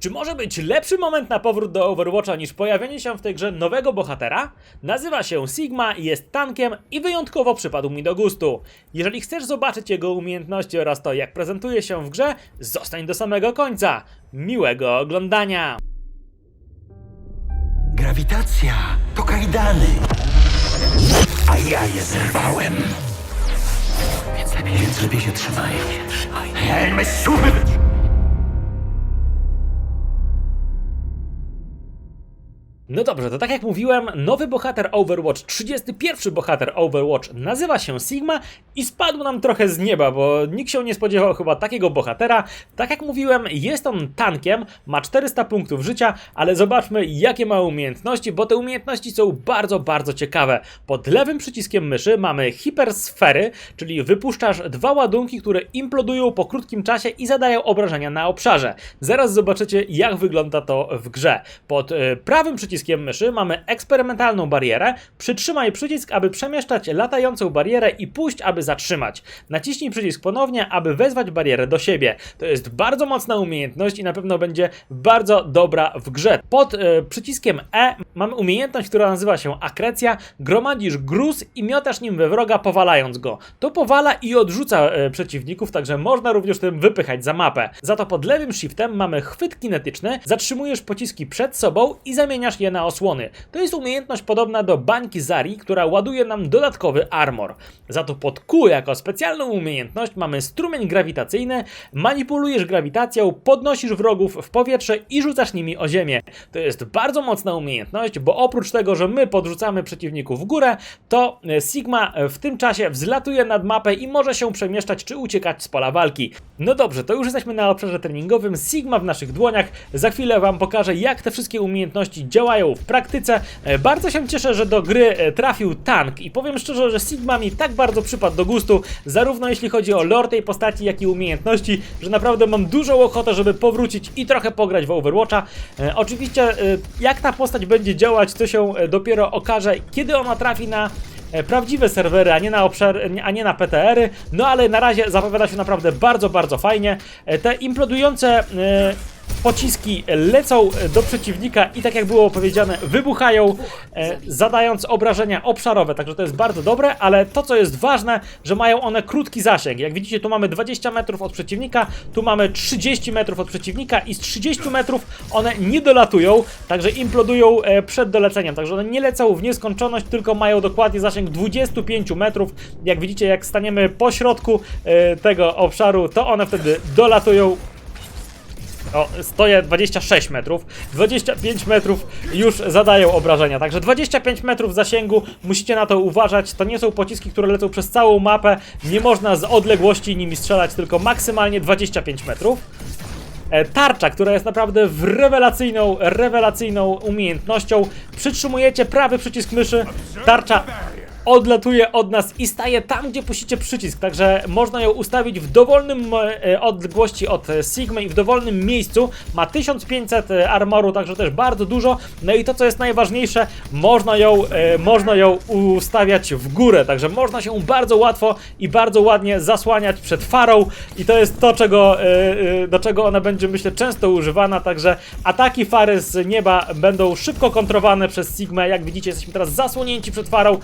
Czy może być lepszy moment na powrót do Overwatcha niż pojawienie się w tej grze nowego bohatera? Nazywa się Sigma, jest tankiem i wyjątkowo przypadł mi do gustu. Jeżeli chcesz zobaczyć jego umiejętności oraz to, jak prezentuje się w grze, zostań do samego końca. Miłego oglądania! Grawitacja to kajdany. A ja je zerwałem. Więc lepiej, więc lepiej się trzymaj. Helmy sumy! No dobrze, to tak jak mówiłem, nowy bohater Overwatch, 31 bohater Overwatch nazywa się Sigma i spadł nam trochę z nieba, bo nikt się nie spodziewał chyba takiego bohatera. Tak jak mówiłem, jest on tankiem, ma 400 punktów życia, ale zobaczmy jakie ma umiejętności, bo te umiejętności są bardzo, bardzo ciekawe. Pod lewym przyciskiem myszy mamy hipersfery, czyli wypuszczasz dwa ładunki, które implodują po krótkim czasie i zadają obrażenia na obszarze. Zaraz zobaczycie jak wygląda to w grze. Pod e, prawym przyciskiem myszy mamy eksperymentalną barierę. Przytrzymaj przycisk, aby przemieszczać latającą barierę i puść, aby zatrzymać. Naciśnij przycisk ponownie, aby wezwać barierę do siebie. To jest bardzo mocna umiejętność i na pewno będzie bardzo dobra w grze. Pod e, przyciskiem E mamy umiejętność, która nazywa się akrecja. Gromadzisz gruz i miotasz nim we wroga, powalając go. To powala i odrzuca e, przeciwników, także można również tym wypychać za mapę. Za to pod lewym shiftem mamy chwyt kinetyczny. Zatrzymujesz pociski przed sobą i zamieniasz je na osłony. To jest umiejętność podobna do bańki Zari, która ładuje nam dodatkowy armor. Za to pod Q jako specjalną umiejętność mamy strumień grawitacyjny. Manipulujesz grawitacją, podnosisz wrogów w powietrze i rzucasz nimi o ziemię. To jest bardzo mocna umiejętność, bo oprócz tego, że my podrzucamy przeciwników w górę, to e, Sigma w tym czasie wzlatuje nad mapę i może się przemieszczać czy uciekać z pola walki. No dobrze, to już jesteśmy na obszarze treningowym. Sigma w naszych dłoniach. Za chwilę Wam pokażę, jak te wszystkie umiejętności działają w praktyce. E, Bardzo się cieszę, że do gry e, trafił tank i powiem szczerze, że Sigma mi tak bardzo przypadł do gustu, zarówno jeśli chodzi o lore tej postaci, jak i umiejętności, że naprawdę mam dużą ochotę, żeby powrócić i trochę pograć w Overwatcha. E, Oczywiście, e, jak ta postać będzie działać, to się e, dopiero okaże, kiedy ona trafi na e, prawdziwe serwery, a nie na obszar, a nie na PTR-y. No ale na razie zapowiada się naprawdę bardzo, bardzo fajnie. E, Te implodujące pociski lecą do przeciwnika i tak jak było powiedziane, wybuchają, e, zadając obrażenia obszarowe, także to jest bardzo dobre, ale to co jest ważne, że mają one krótki zasięg. Jak widzicie, tu mamy 20 metrów od przeciwnika, tu mamy 30 metrów od przeciwnika i z 30 metrów one nie dolatują, także implodują e, przed doleceniem, także one nie lecą w nieskończoność, tylko mają dokładnie zasięg 25 metrów. Jak widzicie, jak staniemy po środku e, tego obszaru, to one wtedy dolatują o, stoję 26 metrów. 25 metrów już zadają obrażenia. Także 25 metrów zasięgu, musicie na to uważać. To nie są pociski, które lecą przez całą mapę. Nie można z odległości nimi strzelać, tylko maksymalnie 25 metrów. E, Tarcza, która jest naprawdę w rewelacyjną, rewelacyjną umiejętnością. Przytrzymujecie prawy przycisk myszy, tarcza odlatuje od nas i staje tam, gdzie puścicie przycisk, także można ją ustawić w dowolnym e, odległości od e, Sigmy i w dowolnym miejscu. Ma 1500 e, armoru, także też bardzo dużo. No i to, co jest najważniejsze, można ją, można ją ustawiać w górę, także można się bardzo łatwo i bardzo ładnie zasłaniać przed farą i to jest to, czego, do czego ona będzie, myślę, często używana, także ataki fary z nieba będą szybko kontrowane przez Sigmę. Jak widzicie, jesteśmy teraz zasłonięci przed farą.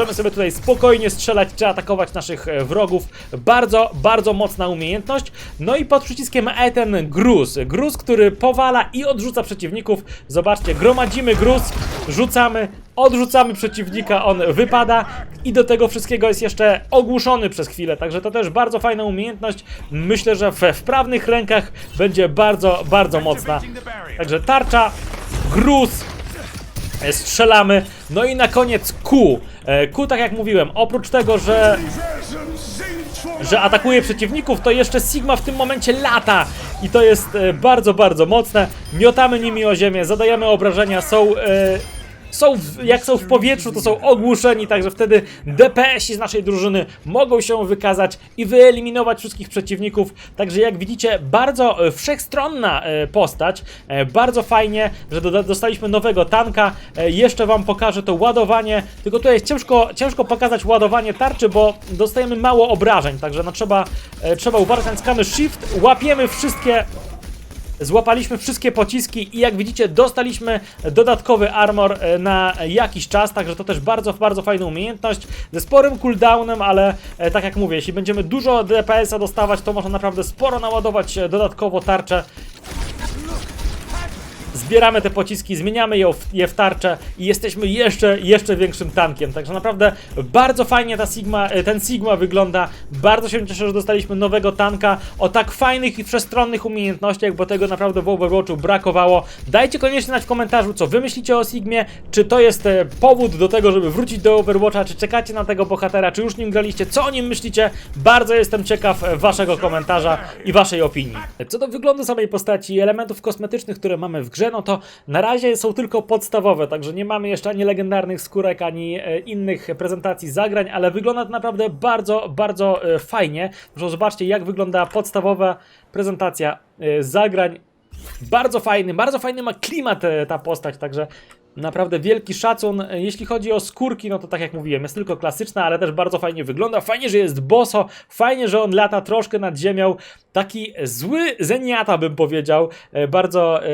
Możemy sobie tutaj spokojnie strzelać czy atakować naszych e, wrogów. Bardzo, bardzo mocna umiejętność. No i pod przyciskiem E ten gruz. Gruz, który powala i odrzuca przeciwników. Zobaczcie, gromadzimy gruz, rzucamy, odrzucamy przeciwnika, on wypada i do tego wszystkiego jest jeszcze ogłuszony przez chwilę, także to też bardzo fajna umiejętność. Myślę, że we wprawnych rękach będzie bardzo, bardzo mocna. Także tarcza, gruz, strzelamy. No i na koniec Q. E, Q, tak jak mówiłem, oprócz tego, że że atakuje przeciwników, to jeszcze Sigma w tym momencie lata i to jest e, bardzo, bardzo mocne. Miotamy nimi o ziemię, zadajemy obrażenia, są... E, są w, jak są w powietrzu, to są ogłuszeni, także wtedy DPS-i z naszej drużyny mogą się wykazać i wyeliminować wszystkich przeciwników. Także jak widzicie, bardzo e, wszechstronna e, postać. E, bardzo fajnie, że dostaliśmy nowego tanka. Jeszcze wam pokażę to ładowanie. Tylko tutaj jest ciężko, ciężko pokazać ładowanie tarczy, bo dostajemy mało obrażeń, także no trzeba, trzeba uważać. Naciskamy Shift, łapiemy wszystkie złapaliśmy wszystkie pociski i jak widzicie dostaliśmy dodatkowy armor e, na jakiś czas, także to też bardzo, bardzo fajna umiejętność. Ze sporym cooldownem, ale e, tak jak mówię, jeśli będziemy dużo DPS-a dostawać, to można naprawdę sporo naładować e, dodatkowo tarczę zbieramy te pociski, zmieniamy je w, je w i jesteśmy jeszcze, jeszcze większym tankiem. Także naprawdę bardzo fajnie ta Sigma, e, ten Sigma wygląda. Bardzo się cieszę, że dostaliśmy nowego tanka o tak fajnych i przestronnych umiejętnościach, bo tego naprawdę w Overwatchu brakowało. Dajcie koniecznie znać w komentarzu, co wy myślicie o Sigmie, czy to jest e, powód do tego, żeby wrócić do Overwatcha, czy czekacie na tego bohatera, czy już nim graliście, co o nim myślicie. Bardzo jestem ciekaw e, waszego komentarza i waszej opinii. Co do wyglądu samej postaci i elementów kosmetycznych, które mamy w grze, no to na razie są tylko podstawowe, także nie mamy jeszcze ani legendarnych skórek, ani e, innych prezentacji zagrań, ale wygląda to naprawdę bardzo, bardzo e, fajnie. Zresztą zobaczcie, jak wygląda podstawowa prezentacja e, zagrań. Bardzo fajny, bardzo fajny ma klimat ta postać, także naprawdę wielki szacun. Jeśli chodzi o skórki, no to tak jak mówiłem, jest tylko klasyczna, ale też bardzo fajnie wygląda. Fajnie, że jest boso, fajnie, że on lata troszkę nad ziemią. Taki zły zeniata bym powiedział. Bardzo... e,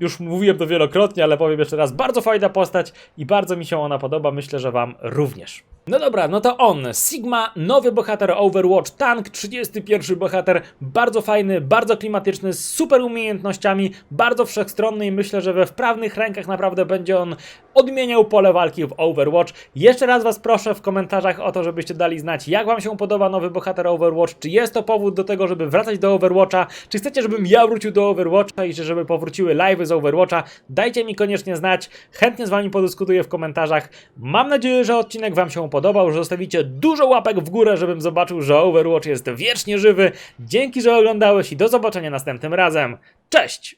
już mówiłem to wielokrotnie, ale powiem jeszcze raz, bardzo fajna postać i bardzo mi się ona podoba, myślę, że wam również. No dobra, no to on, Sigma, nowy bohater Overwatch, tank, 31 bohater, bardzo fajny, bardzo klimatyczny, z super umiejętnościami, bardzo wszechstronny i myślę, że we wprawnych rękach naprawdę będzie on odmieniał pole walki w Overwatch. Jeszcze raz was proszę w komentarzach o to, żebyście dali znać, jak wam się podoba nowy bohater Overwatch, czy jest to powód do tego, żeby wracać do Overwatcha, czy chcecie, żebym ja wrócił do Overwatcha i żeby powróciły live'y z Overwatcha, dajcie mi koniecznie znać, chętnie z wami podyskutuję w komentarzach. Mam nadzieję, że odcinek wam się podobał, że zostawicie dużo łapek w górę, żebym zobaczył, że Overwatch jest wiecznie żywy. Dzięki, że oglądałeś i do zobaczenia następnym razem. Cześć!